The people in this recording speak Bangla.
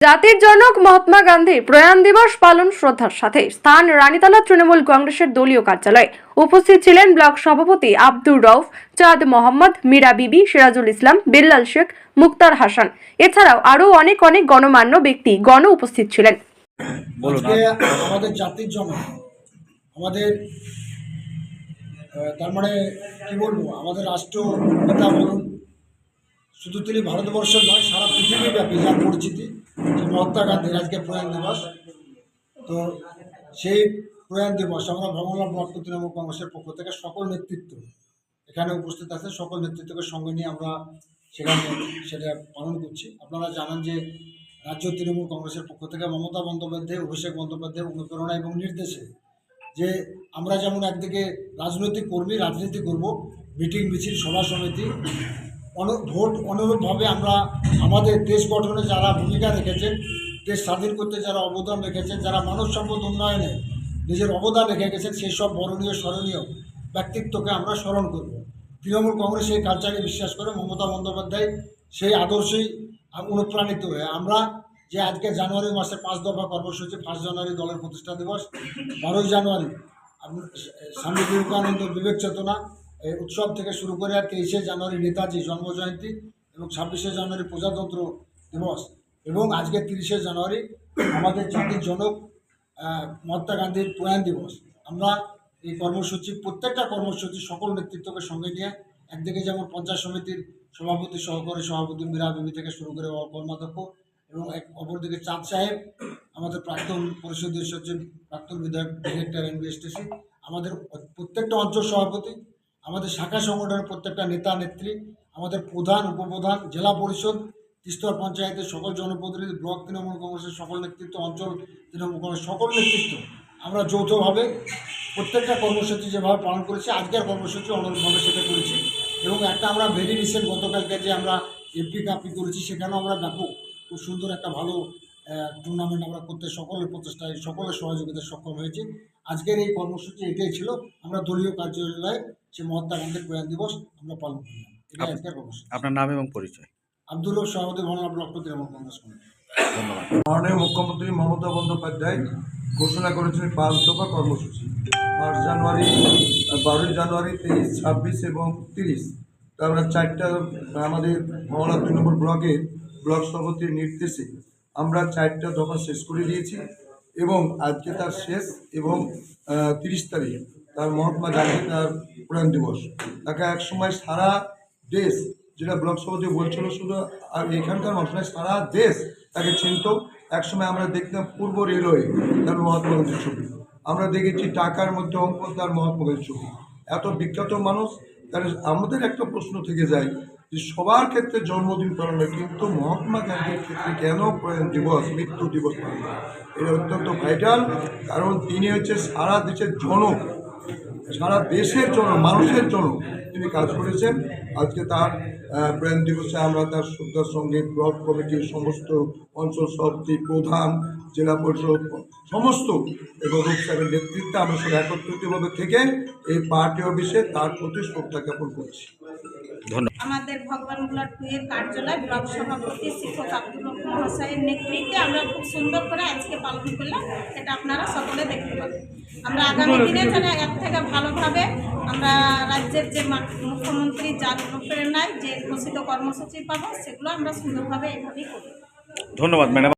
জাতির জনক মহাত্মা গান্ধীর প্রয়াণ দিবস পালন শ্রদ্ধার সাথে স্থান রানীতলা তৃণমূল কংগ্রেসের দলীয় কার্যালয়ে উপস্থিত ছিলেন ব্লক সভাপতি আব্দুর রউফ চাঁদ মোহাম্মদ মীরা বিবি সিরাজুল ইসলাম বিল্লাল শেখ মুক্তার হাসান। এছাড়াও আরও অনেক অনেক গণমান্য ব্যক্তি গণ উপস্থিত ছিলেন। আমাদের জাতির জন্য আমাদের তার মানে কি বলব আমাদের রাষ্ট্র নেতা বলুন শুধু তিনি ভারতবর্ষের নয়, সারা পৃথিবীব্যাপী যার পরিচিতি, যে মহাত্মা গান্ধীর আজকে প্রয়াণ দিবস। তো সেই প্রয়াণ দিবস আমরা ভ্রমণলা ব্লক তৃণমূল কংগ্রেসের পক্ষ থেকে সকল নেতৃত্ব এখানে উপস্থিত আছে, সকল নেতৃত্বকে সঙ্গে নিয়ে আমরা সেখানে সেটা পালন করছি। আপনারা জানেন যে রাজ্য তৃণমূল কংগ্রেসের পক্ষ থেকে মমতা বন্দ্যোপাধ্যায়, অভিষেক বন্দ্যোপাধ্যায় অনুপ্রেরণা এবং নির্দেশে যে আমরা যেমন একদিকে রাজনৈতিক কর্মী, রাজনীতি করব, মিটিং, মিছিল, সভা, সমিতি ভোট অনুরূপভাবে আমরা আমাদের দেশ গঠনে যারা ভূমিকা রেখেছেন, দেশ স্বাধীন করতে যারা অবদান রেখেছেন, যারা মানব সম্পদ উন্নয়নে নিজের অবদান রেখে গেছেন, সেই সব বরণীয়, স্মরণীয় ব্যক্তিত্বকে আমরা স্মরণ করব। তৃণমূল কংগ্রেস এই কালচারে বিশ্বাস করে মমতা বন্দ্যোপাধ্যায় সেই আদর্শেই অনুপ্রাণিত হয়ে আমরা যে আজকে জানুয়ারি মাসে পাঁচ দফা কর্মসূচি ফার্স্ট জানুয়ারি দলের প্রতিষ্ঠা দিবস, বারোই জানুয়ারি স্বামী বিবেকানন্দ বিবেক চেতনা এই উৎসব থেকে শুরু করে আর তেইশে জানুয়ারি নেতাজি জন্মজয়ন্তী এবং ছাব্বিশে জানুয়ারি প্রজাতন্ত্র দিবস এবং আজকে তিরিশে জানুয়ারি আমাদের জাতির জনক মহাত্মা গান্ধীর প্রয়াণ দিবস। আমরা এই কর্মসূচি, প্রত্যেকটা কর্মসূচি সকল নেতৃত্বকে সঙ্গে নিয়ে একদিকে যেমন পঞ্চায়েত সমিতির সভাপতি, সহকারী সভাপতি মীরা বিবি থেকে শুরু করে কর্মাধ্যক্ষ এবং এক অপরদিকে চাঁদ সাহেব, আমাদের প্রাক্তন পরিষদীয় সচিব, প্রাক্তন বিধায়ক, ডিরেক্টর, এনবিএসটিসি, আমাদের প্রত্যেকটা অঞ্চল সভাপতি আমাদের শাখা সংগঠনের প্রত্যেকটা নেতা, নেত্রী, আমাদের প্রধান, উপপ্রধান, জেলা পরিষদ, তিস্তর পঞ্চায়েতের সকল জনপ্রতিনিধি, ব্লক তৃণমূল কংগ্রেসের সকল নেতৃত্ব, অঞ্চল তৃণমূল কংগ্রেস সকল নেতৃত্ব, আমরা যৌথভাবে প্রত্যেকটা কর্মসূচি যেভাবে পালন করেছি, আজকের কর্মসূচি অনুরূপভাবে সেটা করেছি এবং একটা আমরা ভেরি রিসেন্ট গতকালকে যে আমরা এপি কাপি করেছি, সেখানেও আমরা ব্যাপক, খুব সুন্দর একটা ভালো টুর্নামেন্ট আমরা করতে সকলের প্রচেষ্টায় সকলের সহযোগিতা সক্ষম হয়েছি। আজকের এই কর্মসূচি এটাই ছিল। আমরা দলীয় কার্যালয়ে সে মহাত্মা গান্ধীর প্রয়াণ দিবস আমরা পালন করলাম। এটাই আজকের কর্মসূচি। আপনার নাম এবং পরিচয়। আব্দুল রব সভাপতি ভবনা ব্লক তৃণমূল কংগ্রেস কমিটি ধন্যবাদ। মাননীয় মুখ্যমন্ত্রী মমতা বন্দ্যোপাধ্যায় ঘোষণা করেছেন পাঁচ দফা কর্মসূচি। পাঁচ জানুয়ারি বারোই জানুয়ারি তেইশ ছাব্বিশ এবং তিরিশ। তারপরে আমরা চারটা আমাদের মহলা দুই নম্বর ব্লকের ব্লক সভাপতির নির্দেশে আমরা চারটা দফা শেষ করে দিয়েছি এবং আজকে তার শেষ এবং তিরিশ তারিখ, তার মহাত্মা গান্ধী তার প্রয়াণ দিবস। তাকে একসময় সারা দেশ যেটা ব্লক সভাপতি বলছিল শুধু, আর এখানকার মানুষ নয়, সারা দেশ তাকে চিনত। একসময় আমরা দেখতাম পূর্ব রেলওয়ে তার মহাত্মা গান্ধীর ছবি। আমরা দেখেছি টাকার মধ্যে অঙ্ক তার মহাত্মা গান্ধীর ছবি। এত বিখ্যাত মানুষ তাহলে আমাদের একটা প্রশ্ন থেকে যায় যে সবার ক্ষেত্রে জন্মদিন পালন হয় কিন্তু মহাত্মা গান্ধীর ক্ষেত্রে কেন দিবস, মৃত্যু দিবস পালন? এটা অত্যন্ত ভাইটাল কারণ তিনি হচ্ছে সারা দেশের জনক, সারা দেশের জন্য মানুষের জন্য তিনি কাজ করেছেন আজকে তার প্রয়াণ দিবসে আমরা তার শ্রদ্ধার সঙ্গে ব্লক কমিটির সমস্ত অঞ্চল সভাপতি, প্রধান, জেলা পরিষদ, সমস্ত এবং সাহেবের নেতৃত্বে আমরা সব একত্রিতভাবে থেকে এই পার্টি অফিসে তার প্রতি শ্রদ্ধা জ্ঞাপন করছি আমাদের ভগবান ব্লক টুয়ের কার্যালয় ব্লক সভাপতি শিক্ষক আব্দুল রব মহাশয়ের নেতৃত্বে আমরা খুব সুন্দর করে আজকে পালন করলাম এটা আপনারা সকলে দেখতে পাবেন। আমরা আগামী দিনে যেন এর থেকে ভালোভাবে আমরা রাজ্যের যে মুখ্যমন্ত্রী যার অনুপ্রেরণায় যে ঘোষিত কর্মসূচি পাবো সেগুলো আমরা সুন্দরভাবে এইভাবেই করি ধন্যবাদ ম্যাডাম।